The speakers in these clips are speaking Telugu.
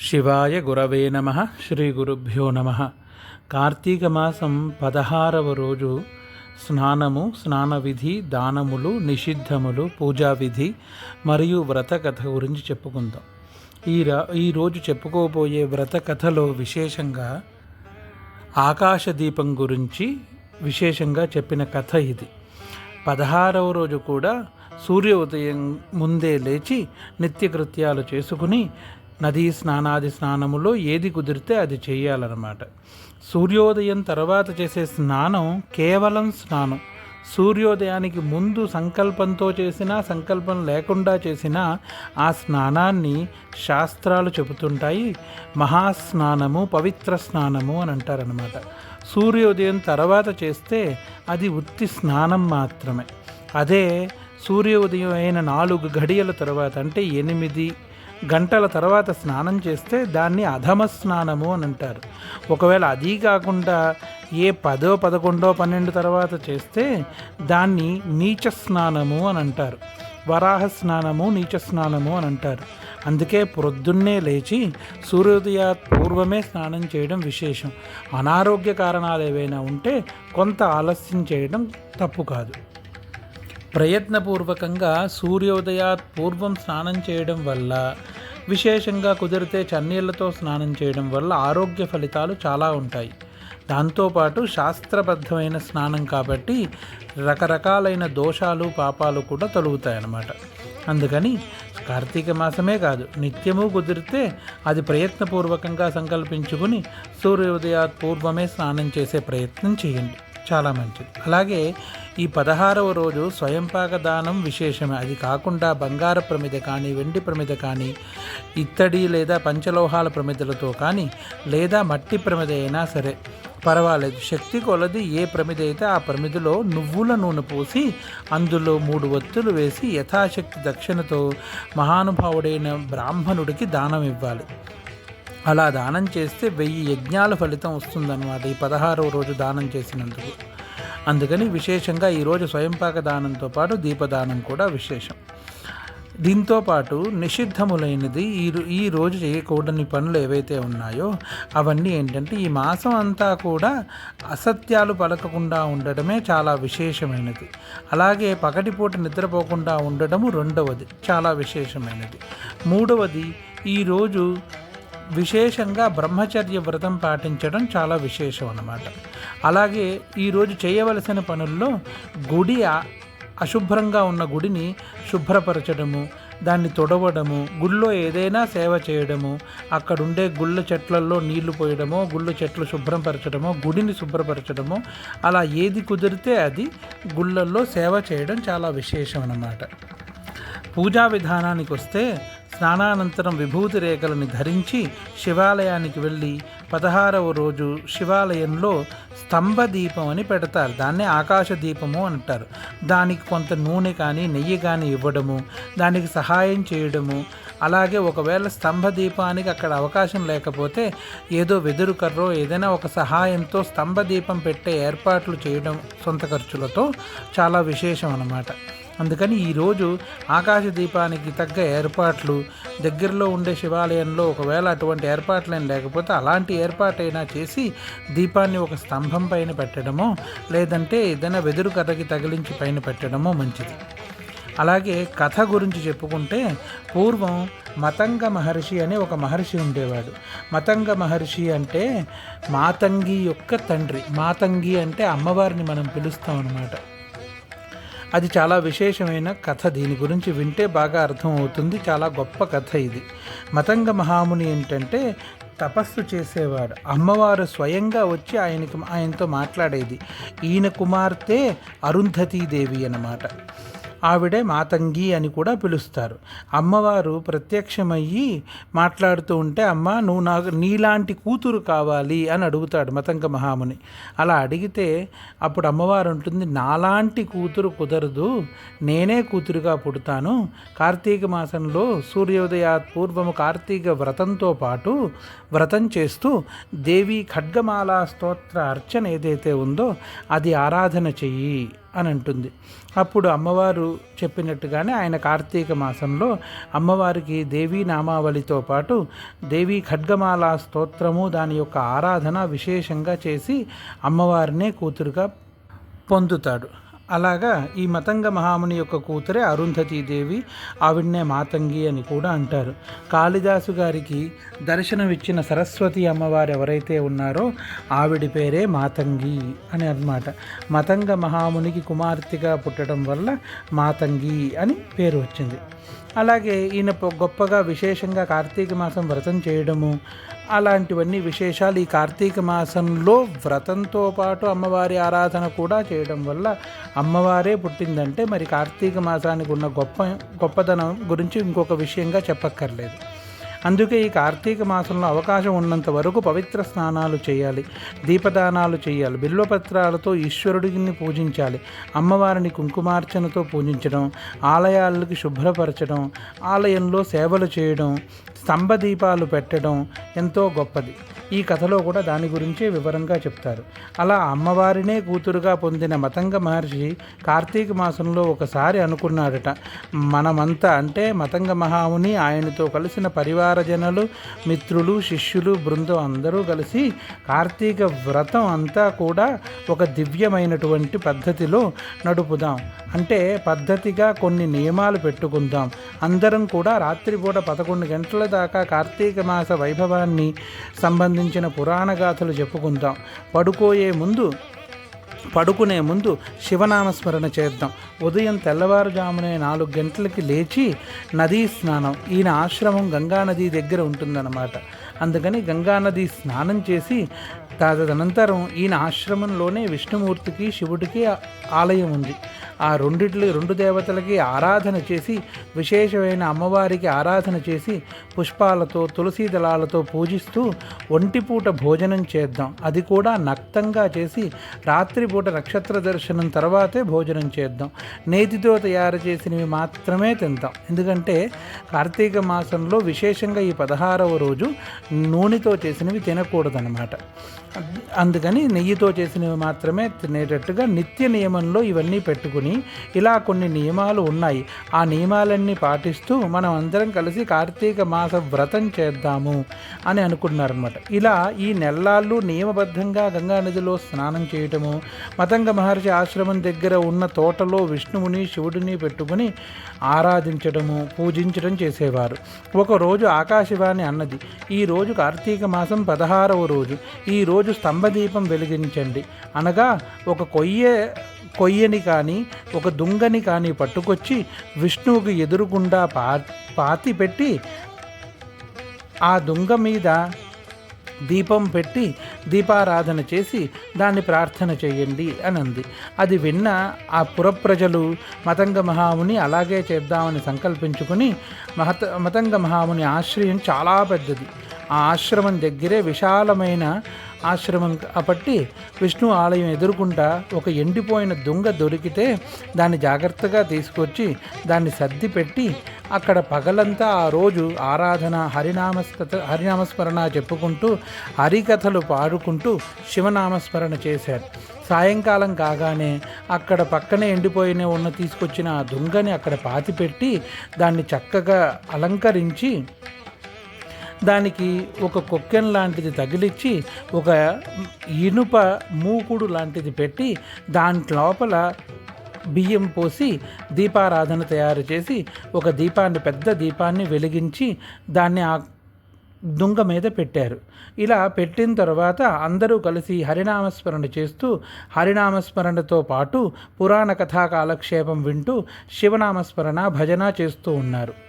శివాయ గురవే నమ శ్రీ గురుభ్యో నమ. కార్తీక మాసం పదహారవ రోజు స్నానము స్నాన విధి దానములు నిషిద్ధములు పూజా విధి మరియు వ్రత కథ గురించి చెప్పుకుందాం. ఈ రా ఈరోజు చెప్పుకోబోయే వ్రత కథలో విశేషంగా ఆకాశదీపం గురించి విశేషంగా చెప్పిన కథ ఇది. పదహారవ రోజు కూడా సూర్య ఉదయం ముందే లేచి నిత్యకృత్యాలు చేసుకుని నదీ స్నానాది స్నానములో ఏది కుదిరితే అది చేయాలన్నమాట. సూర్యోదయం తర్వాత చేసే స్నానం కేవలం స్నానం. సూర్యోదయానికి ముందు సంకల్పంతో చేసినా సంకల్పం లేకుండా చేసినా ఆ స్నానాన్ని శాస్త్రాలు చెబుతుంటాయి. మహాస్నానము పవిత్ర స్నానము అని అంటారనమాట సూర్యోదయం తర్వాత చేస్తే అది ఉత్తి స్నానం మాత్రమే. అదే సూర్యోదయం అయిన నాలుగు గడియల తర్వాత అంటే ఎనిమిది గంటల తర్వాత స్నానం చేస్తే దాన్ని అధమ స్నానము అని అంటారు. ఒకవేళ అది కాకుండా ఏ పదో పదకొండో పన్నెండు తర్వాత చేస్తే దాన్ని నీచ స్నానము అని అంటారు. వరాహ స్నానము నీచ స్నానము అని అంటారు. అందుకే ప్రొద్దున్నే లేచి సూర్యోదయ పూర్వమే స్నానం చేయడం విశేషం. అనారోగ్య కారణాలు ఏవైనా ఉంటే కొంత ఆలస్యం చేయడం తప్పు కాదు. ప్రయత్నపూర్వకంగా సూర్యోదయాత్ పూర్వం స్నానం చేయడం వల్ల విశేషంగా కుదిరితే చన్నీళ్ళతో స్నానం చేయడం వల్ల ఆరోగ్య ఫలితాలు చాలా ఉంటాయి. దాంతోపాటు శాస్త్రబద్ధమైన స్నానం కాబట్టి రకరకాలైన దోషాలు పాపాలు కూడా తొలుగుతాయన్నమాట అందుకని కార్తీక మాసమే కాదు నిత్యము కుదిరితే అది ప్రయత్నపూర్వకంగా సంకల్పించుకుని సూర్యోదయాత్ పూర్వమే స్నానం చేసే ప్రయత్నం చేయండి. చాలా మంచిది. అలాగే ఈ పదహారవ రోజు స్వయంపాక దానం విశేషమే. అది కాకుండా బంగార ప్రమిద కానీ వెండి ప్రమిద కానీ ఇత్తడి లేదా పంచలోహాల ప్రమిదలతో కానీ లేదా మట్టి ప్రమిద అయినా సరే పర్వాలేదు. శక్తి కొలది ఏ ప్రమిద అయితే ఆ ప్రమిదలో నువ్వుల నూనె పోసి అందులో మూడు ఒత్తులు వేసి యథాశక్తి దక్షిణతో మహానుభావుడైన బ్రాహ్మణుడికి దానం ఇవ్వాలి. అలా దానం చేస్తే వెయ్యి యజ్ఞాల ఫలితం వస్తుందన్నమాట ఈ పదహారవ రోజు దానం చేసినందుకు. అందుకని విశేషంగా ఈరోజు స్వయంపాక దానంతో పాటు దీపదానం కూడా విశేషం. దీంతో పాటు నిషిద్ధములైనది ఈ ఈ రోజు చేయకూడని పనులు ఏవైతే ఉన్నాయో అవన్నీ ఏంటంటే ఈ మాసం అంతా కూడా అసత్యాలు పలకకుండా ఉండడమే చాలా విశేషమైనది. అలాగే పగటిపూట నిద్రపోకుండా ఉండడము రెండవది చాలా విశేషమైనది. మూడవది ఈరోజు విశేషంగా బ్రహ్మచర్య వ్రతం పాటించడం చాలా విశేషం అన్నమాట. అలాగే ఈరోజు చేయవలసిన పనుల్లో గుడి అశుభ్రంగా ఉన్న గుడిని శుభ్రపరచడము దాన్ని తొడవడము గుళ్ళో ఏదైనా సేవ చేయడము అక్కడుండే గుళ్ళ చెట్లలో నీళ్ళు పోయడమో గుళ్ళ చెట్లు శుభ్రపరచడమో గుడిని శుభ్రపరచడమో అలా ఏది కుదిరితే అది గుళ్ళల్లో సేవ చేయడం చాలా విశేషం అన్నమాట. పూజా విధానానికి వస్తే స్నానానంతరం విభూతి రేఖలను ధరించి శివాలయానికి వెళ్ళి పదహారవ రోజు శివాలయంలో స్తంభ దీపం అని పెడతారు. దాన్నే ఆకాశ దీపము అంటారు. దానికి కొంత నూనె కానీ నెయ్యి కానీ ఇవ్వడము దానికి సహాయం చేయడము అలాగే ఒకవేళ స్తంభ దీపానికి అక్కడ అవకాశం లేకపోతే ఏదో వెదురు కర్రో ఏదైనా ఒక సహాయంతో స్తంభ దీపం పెట్టే ఏర్పాట్లు చేయడం సొంత ఖర్చులతో చాలా విశేషం అన్నమాట. అందుకని ఈరోజు ఆకాశ దీపానికి తగ్గ ఏర్పాట్లు దగ్గరలో ఉండే శివాలయంలో ఒకవేళ అటువంటి ఏర్పాట్లేం లేకపోతే అలాంటి ఏర్పాటైనా చేసి దీపాన్ని ఒక స్తంభం పైన పెట్టడమో లేదంటే ఏదైనా వెదురు కథకి తగిలించి పైన పెట్టడమో మంచిది. అలాగే కథ గురించి చెప్పుకుంటే పూర్వం మతంగ మహర్షి అనే ఒక మహర్షి ఉండేవాడు. మతంగ మహర్షి అంటే మాతంగి యొక్క తండ్రి. మాతంగి అంటే అమ్మవారిని మనం పిలుస్తాం అన్నమాట. అది చాలా విశేషమైన కథ. దీని గురించి వింటే బాగా అర్థం అవుతుంది చాలా గొప్ప కథ ఇది. మతంగ మహాముని ఏంటంటే తపస్సు చేసేవాడు. అమ్మవారు స్వయంగా వచ్చి ఆయనకి ఆయనతో మాట్లాడేది. ఈయన కుమార్తె అరుంధతీదేవి అన్నమాట. ఆవిడే మాతంగి అని కూడా పిలుస్తారు. అమ్మవారు ప్రత్యక్షమయ్యి మాట్లాడుతూ ఉంటే అమ్మ నువ్వు నాకు నీలాంటి కూతురు కావాలి అని అడుగుతాడు మతంగ మహాముని. అలా అడిగితే అప్పుడు అమ్మవారు ఉంటుంది నాలాంటి కూతురు కుదరదు. నేనే కూతురుగా పుడతాను. కార్తీక మాసంలో సూర్యోదయా పూర్వము కార్తీక వ్రతంతో పాటు వ్రతం చేస్తూ దేవి ఖడ్గమాలా స్తోత్ర అర్చన ఏదైతే ఉందో అది ఆరాధన చెయ్యి. అని అంటుంది. అప్పుడు అమ్మవారు చెప్పినట్టుగానే ఆయన కార్తీక మాసంలో అమ్మవారికి దేవీ నామావళితో పాటు దేవీ ఖడ్గమాల స్తోత్రము దాని యొక్క ఆరాధన విశేషంగా చేసి అమ్మవారినే కూతురుగా పొందుతాడు. అలాగా ఈ మతంగ మహాముని యొక్క కూతురే అరుంధతీదేవి ఆవిడనే మాతంగి అని కూడా అంటారు. కాళిదాసు గారికి దర్శనమిచ్చిన సరస్వతి అమ్మవారు ఎవరైతే ఉన్నారో ఆవిడ పేరే మాతంగి అని అన్నమాట. మతంగ మహామునికి కుమార్తెగా పుట్టడం వల్ల మాతంగి అని పేరు వచ్చింది. అలాగే ఈయన గొప్పగా విశేషంగా కార్తీక మాసం వ్రతం చేయడము అలాంటివన్నీ విశేషాలు ఈ కార్తీక మాసంలో వ్రతంతో పాటు అమ్మవారి ఆరాధన కూడా చేయడం వల్ల అమ్మవారే పుట్టిందంటే మరి కార్తీక మాసానికి ఉన్న గొప్ప గొప్పదనం గురించి ఇంకొక విషయంగా చెప్పక్కర్లేదు. అందుకే ఈ కార్తీక మాసంలో అవకాశం ఉన్నంత వరకు పవిత్ర స్నానాలు చేయాలి దీపదానాలు చేయాలి బిల్వపత్రాలతో ఈశ్వరుడిని పూజించాలి అమ్మవారిని కుంకుమార్చనతో పూజించడం ఆలయాలకి శుభ్రపరచడం ఆలయంలో సేవలు చేయడం స్తంభ దీపాలు పెట్టడం ఎంతో గొప్పది. ఈ కథలో కూడా దాని గురించే వివరంగా చెప్తారు. అలా అమ్మవారినే కూతురుగా పొందిన మతంగ మహర్షి కార్తీక మాసంలో ఒకసారి అనుకున్నాడట మనమంతా అంటే మతంగ మహాముని ఆయనతో కలిసిన పరివారజనులు మిత్రులు శిష్యులు బృందం అందరూ కలిసి కార్తీక వ్రతం అంతా కూడా ఒక దివ్యమైనటువంటి పద్ధతిలో నడుపుదాం. అంటే పద్ధతిగా కొన్ని నియమాలు పెట్టుకుందాం. అందరం కూడా రాత్రిపూట పదకొండు గంటల దాకా కార్తీక మాస వైభవాన్ని సంబంధించిన పురాణ గాథలు చెప్పుకుందాం. పడుకోయే ముందు పడుకునే ముందు శివనామస్మరణ చేద్దాం. ఉదయం తెల్లవారుజామునే నాలుగు గంటలకి లేచి నదీ స్నానం. ఈయన ఆశ్రమం గంగానది దగ్గర ఉంటుందన్నమాట. అందుకని గంగానది స్నానం చేసి తదనంతరం ఈయన ఆశ్రమంలోనే విష్ణుమూర్తికి శివుడికి ఆలయం ఉంది. ఆ రెండిట్లు రెండు దేవతలకి ఆరాధన చేసి విశేషమైన అమ్మవారికి ఆరాధన చేసి పుష్పాలతో తులసి దళాలతో పూజిస్తూ ఒంటిపూట భోజనం చేద్దాం. అది కూడా నక్తంగా చేసి రాత్రిపూట నక్షత్ర దర్శనం తర్వాతే భోజనం చేద్దాం. నేతితో తయారు చేసినవి మాత్రమే తింటాం ఎందుకంటే కార్తీక మాసంలో విశేషంగా ఈ పదహారవ రోజు నూనెతో చేసినవి తినకూడదనమాట అందుకని నెయ్యితో చేసినవి మాత్రమే తినేటట్టుగా నిత్య నియమంలో ఇవన్నీ పెట్టుకుని ఇలా కొన్ని నియమాలు ఉన్నాయి. ఆ నియమాలన్నీ పాటిస్తూ మనం అందరం కలిసి కార్తీక మాస వ్రతం చేద్దాము అని అనుకున్నారనమాట ఇలా ఈ నెల్లాళ్ళు నియమబద్ధంగా గంగా నదిలో స్నానం చేయటము మతంగ మహర్షి ఆశ్రమం దగ్గర ఉన్న తోటలో విష్ణువుని శివుడిని పెట్టుకుని ఆరాధించడము పూజించడం చేసేవారు. ఒకరోజు ఆకాశవాణి అన్నది ఈ రోజు కార్తీక మాసం పదహారవ రోజు. ఈ రోజు స్తంభదీపం వెలిగించండి. అనగా ఒక కొయ్య కొయ్యని కానీ ఒక దుంగని కానీ పట్టుకొచ్చి విష్ణువుకు ఎదురుగుండా పా పాతి పెట్టి ఆ దుంగ మీద దీపం పెట్టి దీపారాధన చేసి దాన్ని ప్రార్థన చేయండి అని అంది అది విన్న ఆ పురప్రజలు మతంగ మహాముని అలాగే చేద్దామని సంకల్పించుకుని మహత మతంగ మహాముని ఆశ్రయం చాలా పెద్దది. ఆ ఆశ్రమం దగ్గరే విశాలమైన ఆశ్రమం కాబట్టి విష్ణు ఆలయం ఎదురుకుండా ఒక ఎండిపోయిన దొంగ దొరికితే దాన్ని జాగ్రత్తగా తీసుకొచ్చి దాన్ని సర్ది పెట్టి అక్కడ పగలంతా ఆ రోజు ఆరాధన హరినామస్కత హరినామస్మరణ చెప్పుకుంటూ హరికథలు పాడుకుంటూ శివనామస్మరణ చేశారు. సాయంకాలం కాగానే అక్కడ పక్కనే ఎండిపోయిన ఉన్న తీసుకొచ్చిన ఆ దుంగని అక్కడ పాతిపెట్టి దాన్ని చక్కగా అలంకరించి దానికి ఒక కొక్కెన్ లాంటిది తగిలిచ్చి ఒక ఇనుప మూకుడు లాంటిది పెట్టి దాని లోపల బియ్యం పోసి దీపారాధన తయారు చేసి ఒక దీపాన్ని పెద్ద దీపాన్ని వెలిగించి దాన్ని ఆ దుంగ మీద పెట్టారు. ఇలా పెట్టిన తర్వాత అందరూ కలిసి హరినామస్మరణ చేస్తూ హరినామస్మరణతో పాటు పురాణ కథా కాలక్షేపం వింటూ శివనామస్మరణ భజన చేస్తూ ఉన్నారు.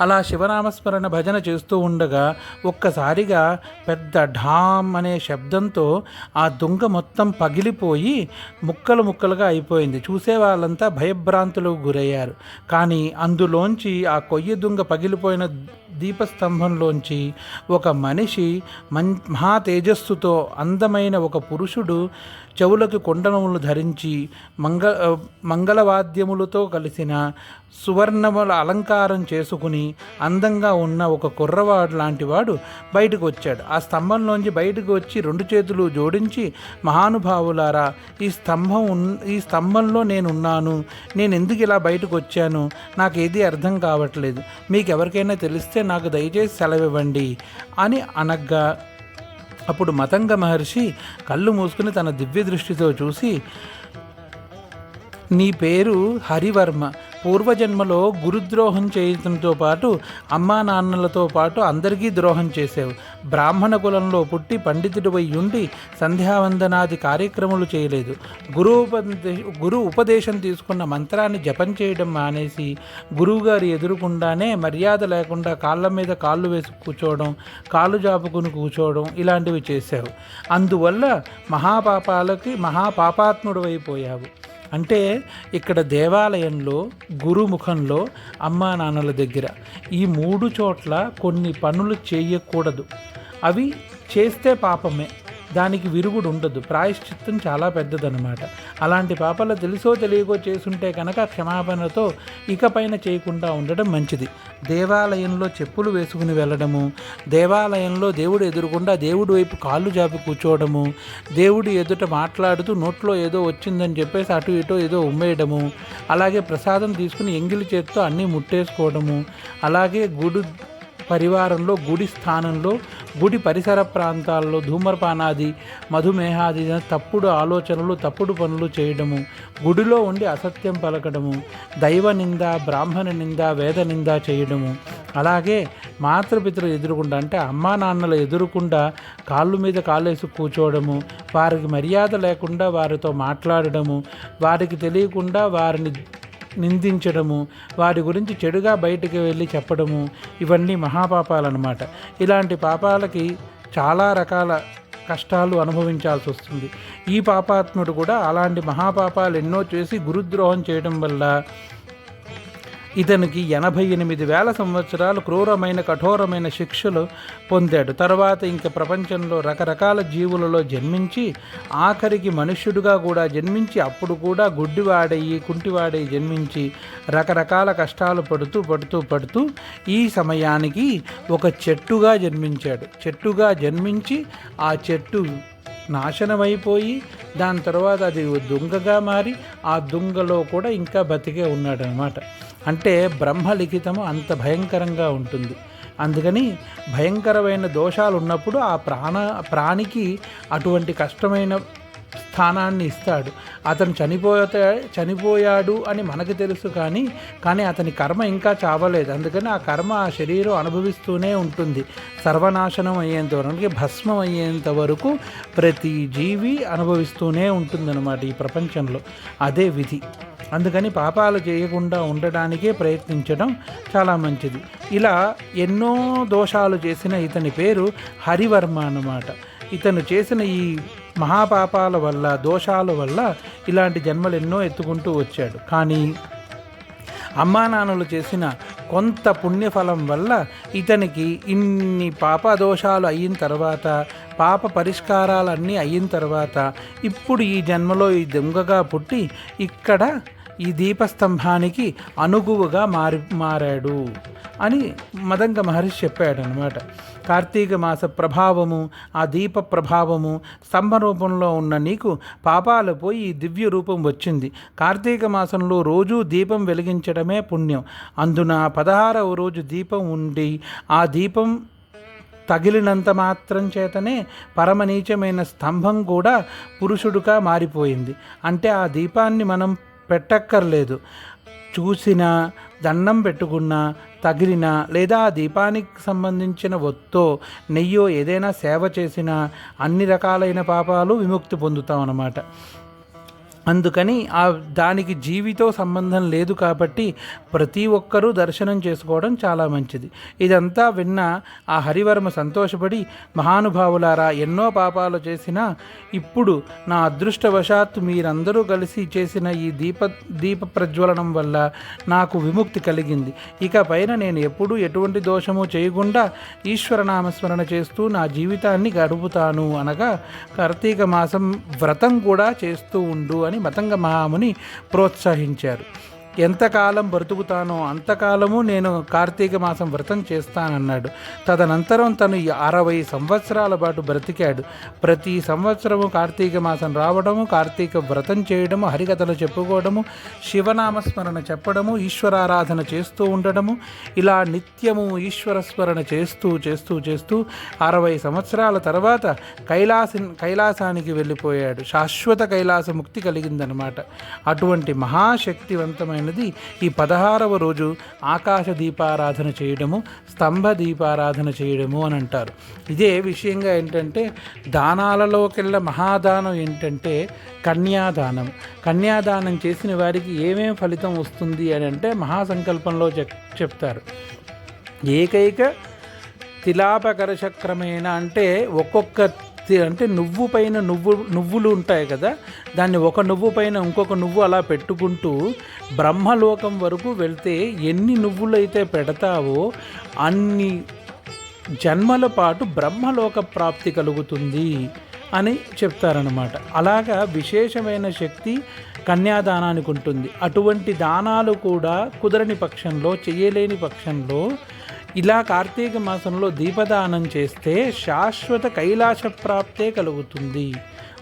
అలా శివనామస్మరణ భజన చేస్తూ ఉండగా ఒక్కసారిగా పెద్ద ఢామ్ అనే శబ్దంతో ఆ దుంగ మొత్తం పగిలిపోయి ముక్కలు ముక్కలుగా అయిపోయింది. చూసే వాళ్ళంతా భయభ్రాంతులకు గురయ్యారు. కానీ అందులోంచి ఆ కొయ్య దుంగ పగిలిపోయిన దీపస్తంభంలోంచి ఒక మనిషి మన్ మహా తేజస్సుతో అందమైన ఒక పురుషుడు చెవులకు కొండనములు ధరించి మంగ మంగళవాద్యములతో కలిసిన సువర్ణముల అలంకారం చేసుకుని అందంగా ఉన్న ఒక కుర్రవాడు లాంటివాడు బయటకు వచ్చాడు. ఆ స్తంభంలోంచి బయటకు వచ్చి రెండు చేతులు జోడించి మహానుభావులారా ఈ స్తంభం ఉన్ ఈ స్తంభంలో నేను ఉన్నాను నేను ఎందుకు ఇలా బయటకు వచ్చాను? నాకు ఏది అర్థం కావట్లేదు. మీకు ఎవరికైనా తెలిస్తే నాకు దయచేసి సెలవివ్వండి అని అనగ్గా అప్పుడు మతంగ మహర్షి కళ్ళు మూసుకుని తన దివ్య దృష్టితో చూసి నీ పేరు హరివర్మ. పూర్వజన్మలో గురుద్రోహం చేయడంతో పాటు అమ్మా నాన్నలతో పాటు అందరికీ ద్రోహం చేసావు. బ్రాహ్మణ కులంలో పుట్టి పండితుడిపై ఉండి సంధ్యావందనాది కార్యక్రమాలు చేయలేదు. గురు గురు ఉపదేశం తీసుకున్న మంత్రాన్ని జపం చేయడం మానేసి గురువుగారు ఎదురుకుండానే మర్యాద లేకుండా కాళ్ళ మీద కాళ్ళు వేసి కూర్చోవడం కాళ్ళు జాపుకుని కూర్చోవడం ఇలాంటివి చేశావు అందువల్ల మహాపాపాలకి మహాపాపాత్ముడు అయిపోయావు అంటే ఇక్కడ దేవాలయంలో గురుముఖంలో అమ్మా నాన్నల దగ్గర ఈ మూడు చోట్ల కొన్ని పనులు చేయకూడదు. అవి చేస్తే పాపమే. దానికి విరుగుడు ఉండదు. ప్రాయశ్చిత్తం చాలా పెద్దదనమాట అలాంటి పాపాలు తెలుసో తెలియకో చేసుంటే కనుక క్షమాపణతో ఇకపైన చేయకుండా ఉండడం మంచిది. దేవాలయంలో చెప్పులు వేసుకుని వెళ్ళడము దేవాలయంలో దేవుడు ఎదురుకుండా దేవుడి వైపు కాళ్ళు జాపి కూర్చోవడము దేవుడి ఎదుట మాట్లాడుతూ నోట్లో ఏదో వచ్చిందని చెప్పేసి అటు ఇటు ఏదో ఉమ్మేయడము అలాగే ప్రసాదం తీసుకుని ఎంగిలి చేత్తో అన్నీ ముట్టేసుకోవడము అలాగే గుడి పరివారంలో గుడి స్థానంలో గుడి పరిసర ప్రాంతాల్లో ధూమరపానాది మధుమేహాది తప్పుడు ఆలోచనలు తప్పుడు పనులు చేయడము గుడిలో ఉండి అసత్యం పలకడము దైవ నింద బ్రాహ్మణ నింద వేద నింద చేయడము. అలాగే మాతృపితలు ఎదురుకుండా అంటే అమ్మా నాన్నలు ఎదురుకుండా కాళ్ళు మీద కాళ్ళేసి కూర్చోవడము వారికి మర్యాద లేకుండా వారితో మాట్లాడడము వారికి తెలియకుండా వారిని నిందించడము వారి గురించి చెడుగా బయటికి వెళ్ళి చెప్పడము ఇవన్నీ మహాపాపాలన్నమాట. ఇలాంటి పాపాలకి చాలా రకాల కష్టాలు అనుభవించాల్సి వస్తుంది. ఈ పాపాత్ముడు కూడా అలాంటి మహాపాపాలు ఎన్నో చేసి గురుద్రోహం చేయడం వల్ల ఇతనికి ఎనభై ఎనిమిది వేల సంవత్సరాలు క్రూరమైన కఠోరమైన శిక్షలు పొందాడు. తర్వాత ఇంక ప్రపంచంలో రకరకాల జీవులలో జన్మించి ఆఖరికి మనుష్యుడుగా కూడా జన్మించి అప్పుడు కూడా గుడ్డివాడయ్యి కుంటివాడయ్యి జన్మించి రకరకాల కష్టాలు పడుతూ పడుతూ పడుతూ ఈ సమయానికి ఒక చెట్టుగా జన్మించాడు. చెట్టుగా జన్మించి ఆ చెట్టు నాశనమైపోయి దాని తర్వాత అది దుంగగా మారి ఆ దుంగలో కూడా ఇంకా బతికే ఉన్నాడనమాట. అంటే బ్రహ్మలిఖితము అంత భయంకరంగా ఉంటుంది. అందుకని భయంకరమైన దోషాలు ఉన్నప్పుడు ఆ ప్రాణ ప్రాణికి అటువంటి కష్టమైన స్థానాన్ని ఇస్తాడు. అతను చనిపోతే చనిపోయాడు అని మనకు తెలుసు కానీ కానీ అతని కర్మ ఇంకా చావలేదు. అందుకని ఆ కర్మ ఆ శరీరం అనుభవిస్తూనే ఉంటుంది. సర్వనాశనం అయ్యేంత వరకు భస్మం అయ్యేంత వరకు ప్రతి జీవి అనుభవిస్తూనే ఉంటుందన్నమాట ఈ ప్రపంచంలో. అదే విధి. అందుకని పాపాలు చేయకుండా ఉండడానికే ప్రయత్నించడం చాలా మంచిది. ఇలా ఎన్నో దోషాలు చేసిన ఇతని పేరు హరివర్మ అన్నమాట. ఇతను చేసిన ఈ మహాపాపాల వల్ల దోషాల వల్ల ఇలాంటి జన్మలు ఎన్నో ఎత్తుకుంటూ వచ్చాడు. కానీ అమ్మా నాన్నలు చేసిన కొంత పుణ్యఫలం వల్ల ఇతనికి ఇన్ని పాప దోషాలు అయిన తర్వాత పాప పరిష్కారాలన్నీ అయిన తర్వాత ఇప్పుడు ఈ జన్మలో ఈ దొంగగా పుట్టి ఇక్కడ ఈ దీపస్తంభానికి అనుగువగా మారి మారాడు అని మదంగ మహర్షి చెప్పాడనమాట కార్తీక మాస ప్రభావము ఆ దీప ప్రభావము స్తంభ రూపంలో ఉన్న నీకు పాపాలు పోయి ఈ దివ్య రూపం వచ్చింది. కార్తీక మాసంలో రోజూ దీపం వెలిగించడమే పుణ్యం. అందున పదహారవ రోజు దీపం ఉండి ఆ దీపం తగిలినంత మాత్రం చేతనే పరమనీచమైన స్తంభం కూడా పురుషుడుగా మారిపోయింది. అంటే ఆ దీపాన్ని మనం పెట్టక్కర్లేదు. చూసినా దండం పెట్టుకున్నా తగిలినా లేదా దీపానికి సంబంధించిన ఒత్తో నెయ్యో ఏదైనా సేవ చేసినా అన్ని రకాలైన పాపాలు విముక్తి పొందుతాం అన్నమాట అందుకని ఆ దానికి జీవితో సంబంధం లేదు కాబట్టి ప్రతి ఒక్కరూ దర్శనం చేసుకోవడం చాలా మంచిది. ఇదంతా విన్న ఆ హరివర్మ సంతోషపడి మహానుభావులారా ఎన్నో పాపాలు చేసినా ఇప్పుడు నా అదృష్టవశాత్తు మీరందరూ కలిసి చేసిన ఈ దీప దీప ప్రజ్వలనం వల్ల నాకు విముక్తి కలిగింది. ఇక పైన నేను ఎప్పుడూ ఎటువంటి దోషము చేయకుండా ఈశ్వర నామస్మరణ చేస్తూ నా జీవితాన్ని గడుపుతాను అనగా కార్తీక మాసం వ్రతం కూడా చేస్తూ ఉండు అని మతంగ మహాముని ప్రోత్సహించారు. ఎంతకాలం బ్రతుకుతానో అంతకాలము నేను కార్తీక మాసం వ్రతం చేస్తానన్నాడు. తదనంతరం తను ఈ అరవై సంవత్సరాల పాటు బ్రతికాడు. ప్రతి సంవత్సరము కార్తీక మాసం రావడము కార్తీక వ్రతం చేయడము హరికథలు చెప్పుకోవడము శివనామస్మరణ చెప్పడము ఈశ్వరారాధన చేస్తూ ఉండడము ఇలా నిత్యము ఈశ్వర స్మరణ చేస్తూ చేస్తూ చేస్తూ అరవై సంవత్సరాల తర్వాత కైలాసి కైలాసానికి వెళ్ళిపోయాడు. శాశ్వత కైలాస ముక్తి కలిగిందనమాట. అటువంటి మహాశక్తివంతమైన అన్నది ఈ పదహారవ రోజు ఆకాశ దీపారాధన చేయడము స్తంభ దీపారాధన చేయడము అని అంటారు. ఇదే విషయంగా ఏంటంటే దానాలలోకెల్లా మహాదానం ఏంటంటే కన్యాదానం. కన్యాదానం చేసిన వారికి ఏమేం ఫలితం వస్తుంది అని అంటే మహాసంకల్పంలో చెప్ చెప్తారు. ఏకైక తిలాపకర అంటే ఒక్కొక్క అంటే నువ్వు పైన నువ్వు నువ్వులు ఉంటాయి కదా దాన్ని ఒక నువ్వు పైన ఇంకొక నువ్వు అలా పెట్టుకుంటూ బ్రహ్మలోకం వరకు వెళ్తే ఎన్ని నువ్వులు అయితే పెడతావో అన్ని జన్మల పాటు బ్రహ్మలోక ప్రాప్తి కలుగుతుంది అని చెప్తారనమాట అలాగా విశేషమైన శక్తి కన్యాదానానికి ఉంటుంది. అటువంటి దానాలు కూడా కుదరని పక్షంలో చేయలేని పక్షంలో ఇలా కార్తీక మాసంలో దీపదానం చేస్తే శాశ్వత కైలాస ప్రాప్తే కలుగుతుంది.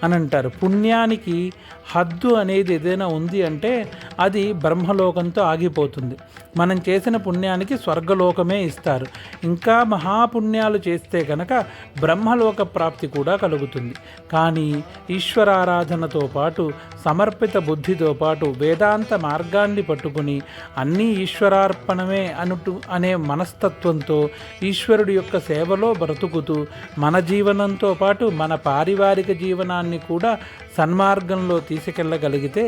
అని అంటారు పుణ్యానికి హద్దు అనేది ఏదైనా ఉంది అంటే అది బ్రహ్మలోకంతో ఆగిపోతుంది. మనం చేసిన పుణ్యానికి స్వర్గలోకమే ఇస్తారు. ఇంకా మహాపుణ్యాలు చేస్తే కనుక బ్రహ్మలోక ప్రాప్తి కూడా కలుగుతుంది. కానీ ఈశ్వరారాధనతో పాటు సమర్పిత బుద్ధితో పాటు వేదాంత మార్గాన్ని పట్టుకుని అన్నీ ఈశ్వరార్పణమే అనుటు అనే మనస్తత్వంతో ఈశ్వరుడి యొక్క సేవలో బ్రతుకుతూ మన జీవనంతో పాటు మన పారివారిక జీవనాన్ని కూడా సన్మార్గంలో తీసుకెళ్ళగలిగితే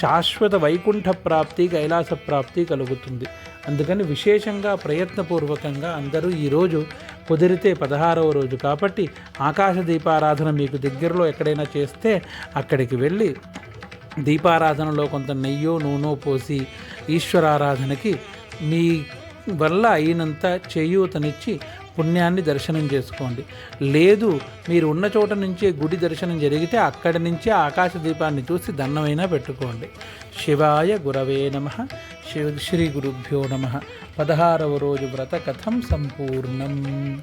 శాశ్వత వైకుంఠ ప్రాప్తి కైలాస ప్రాప్తి కలుగుతుంది. అందుకని విశేషంగా ప్రయత్నపూర్వకంగా అందరూ ఈరోజు కుదిరితే పదహారవ రోజు కాబట్టి ఆకాశ దీపారాధన మీకు దగ్గరలో ఎక్కడైనా చేస్తే అక్కడికి వెళ్ళి దీపారాధనలో కొంత నెయ్యో నూనె పోసి ఈశ్వరారాధనకి మీ వల్ల అయినంత చేయూతనిచ్చి పుణ్యాన్ని దర్శనం చేసుకోండి. లేదు మీరు ఉన్న చోట నుంచే గుడి దర్శనం జరిగితే అక్కడి నుంచే ఆకాశ దీపాన్ని చూసి దండమైనా పెట్టుకోండి. శివాయ గురవే నమ. శివ శ్రీ గురుభ్యో నమ. పదహారవ రోజు వ్రత కథం సంపూర్ణం.